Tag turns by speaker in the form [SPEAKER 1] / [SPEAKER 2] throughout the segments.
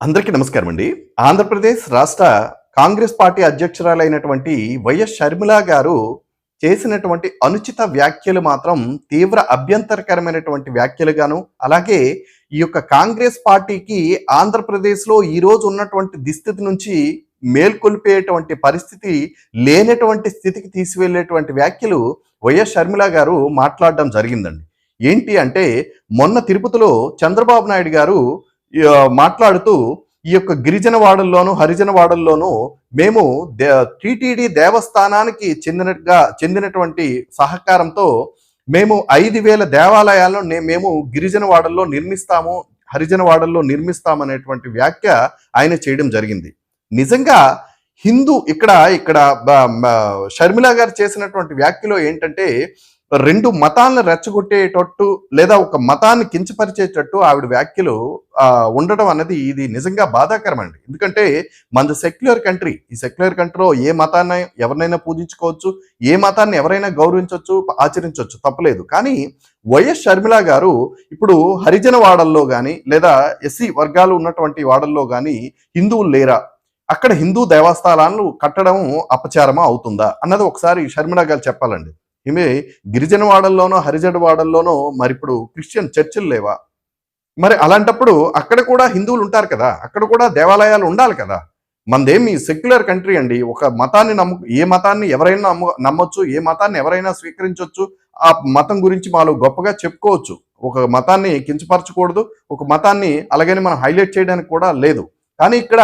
[SPEAKER 1] అందరికీ నమస్కారం అండి ఆంధ్రప్రదేశ్ రాష్ట్ర కాంగ్రెస్ పార్టీ అధ్యక్షురాలైనటువంటి వైఎస్ షర్మిల గారు చేసినటువంటి అనుచిత వ్యాఖ్యలు మాత్రం తీవ్ర అభ్యంతరకరమైనటువంటి వ్యాఖ్యలుగాను అలాగే ఈ యొక్క కాంగ్రెస్ పార్టీకి ఆంధ్రప్రదేశ్లో ఈ రోజు ఉన్నటువంటి దుస్థితి నుంచి మేల్కొల్పేటువంటి పరిస్థితి లేనటువంటి స్థితికి తీసుకెళ్ళేటువంటి వ్యాఖ్యలు వైఎస్ షర్మిల గారు మాట్లాడడం జరిగిందండి. ఏంటి అంటే మొన్న తిరుపతిలో చంద్రబాబు నాయుడు గారు మాట్లాడుతూ ఈ యొక్క గిరిజన వాడల్లోను హరిజన వాడల్లోనూ మేము దే టీటీడీ దేవస్థానానికి చెందినట్టుగా చెందినటువంటి సహకారంతో మేము ఐదు వేల దేవాలయాలను మేము గిరిజన వాడల్లో నిర్మిస్తాము హరిజన వాడల్లో నిర్మిస్తామనేటువంటి వ్యాఖ్య ఆయన చేయడం జరిగింది. నిజంగా హిందూ ఇక్కడ ఇక్కడ బ- మ- గారు చేసినటువంటి వ్యాఖ్యలో ఏంటంటే రెండు మతాలను రెచ్చగొట్టేటట్టు లేదా ఒక మతాన్ని కించపరిచేటట్టు ఆవిడ వ్యాఖ్యలు ఉండడం అన్నది ఇది నిజంగా బాధాకరం అండి ఎందుకంటే మనది సెక్యులర్ కంట్రీ ఈ సెక్యులర్ కంట్రీలో ఏ మతాన్ని ఎవరినైనా పూజించుకోవచ్చు ఏ మతాన్ని ఎవరైనా గౌరవించవచ్చు ఆచరించవచ్చు తప్పలేదు. కానీ వైఎస్ షర్మిల గారు ఇప్పుడు హరిజన వాడల్లో కానీ లేదా ఎస్సీ వర్గాలు ఉన్నటువంటి వాడల్లో కానీ హిందువులు లేరా? అక్కడ హిందూ దేవస్థానాలను కట్టడం అపచారమా అవుతుందా? అన్నది ఒకసారి షర్మిల గారు చెప్పాలండి. ఈమె గిరిజన వాడల్లోనో హరిజన వాడల్లోనో మరి ఇప్పుడు క్రిస్టియన్ చర్చిలు లేవా? మరి అలాంటప్పుడు అక్కడ కూడా హిందువులు ఉంటారు కదా అక్కడ కూడా దేవాలయాలు ఉండాలి కదా. మనదేమి సెక్యులర్ కంట్రీ అండి ఒక మతాన్ని నమ్ము ఏ మతాన్ని ఎవరైనా నమ్ము నమ్మొచ్చు ఏ మతాన్ని ఎవరైనా స్వీకరించవచ్చు ఆ మతం గురించి వాళ్ళు గొప్పగా చెప్పుకోవచ్చు. ఒక మతాన్ని కించపరచకూడదు ఒక మతాన్ని అలాగని మనం హైలైట్ చేయడానికి కూడా లేదు. కానీ ఇక్కడ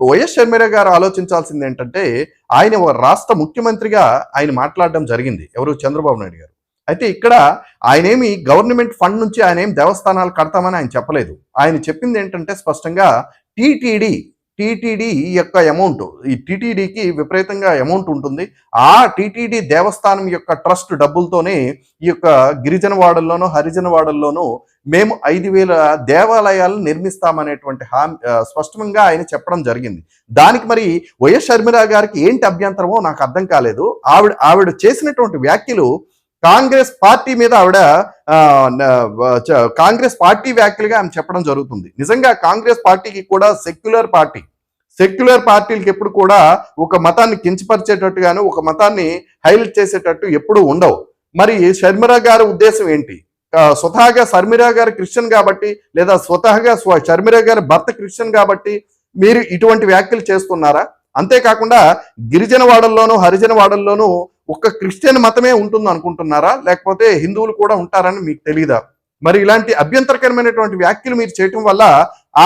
[SPEAKER 1] వైఎస్ షర్మిల గారు ఆలోచించాల్సింది ఏంటంటే ఆయన రాష్ట్ర ముఖ్యమంత్రిగా ఆయన మాట్లాడడం జరిగింది. ఎవరు? చంద్రబాబు నాయుడు గారు. అయితే ఇక్కడ ఆయనేమి గవర్నమెంట్ ఫండ్ నుంచి ఆయన ఏం దేవస్థానాలు కడతామని ఆయన చెప్పలేదు. ఆయన చెప్పింది ఏంటంటే స్పష్టంగా టీటీడీ టీటీడీ యొక్క అమౌంట్ ఈ టీటీడీకి విపరీతంగా అమౌంట్ ఉంటుంది. ఆ టీటీడీ దేవస్థానం యొక్క ట్రస్ట్ డబ్బులతోనే ఈ యొక్క గిరిజన వాడల్లోనూ హరిజన వాడల్లోనూ మేము ఐదు వేల దేవాలయాలను నిర్మిస్తామనేటువంటి హామీ స్పష్టంగా ఆయన చెప్పడం జరిగింది. దానికి మరి వైఎస్ షర్మిల గారికి ఏంటి అభ్యంతరమో నాకు అర్థం కాలేదు. ఆవిడ ఆవిడ చేసినటువంటి వ్యాఖ్యలు కాంగ్రెస్ పార్టీ మీద ఆవిడ ఆ, చ- కాంగ్రెస్ పార్టీ వ్యాఖ్యలుగా ఆమె చెప్పడం జరుగుతుంది. నిజంగా కాంగ్రెస్ పార్టీకి కూడా సెక్యులర్ పార్టీ సెక్యులర్ పార్టీలకు ఎప్పుడు కూడా ఒక మతాన్ని కించపరిచేటట్టుగాను ఒక మతాన్ని హైలైట్ చేసేటట్టు ఎప్పుడు ఉండవు. మరి షర్మిరా గారి ఉద్దేశం ఏంటి? స్వతహాగా షర్మిరా గారు క్రిస్టియన్ కాబట్టి లేదా స్వతహాగా స్వ- షర్మిల గారి భర్త క్రిస్టియన్ కాబట్టి మీరు ఇటువంటి వ్యాఖ్యలు చేస్తున్నారా? అంతేకాకుండా గిరిజన వాడల్లోనూ హరిజన వాడల్లోనూ ఒక్క క్రిస్టియన్ మతమే ఉంటుంది అనుకుంటున్నారా? లేకపోతే హిందువులు కూడా ఉంటారని మీకు తెలియదా మరి ఇలాంటి అభ్యంతరకరమైనటువంటి వ్యాఖ్యలు మీరు చేయటం వల్ల ఆ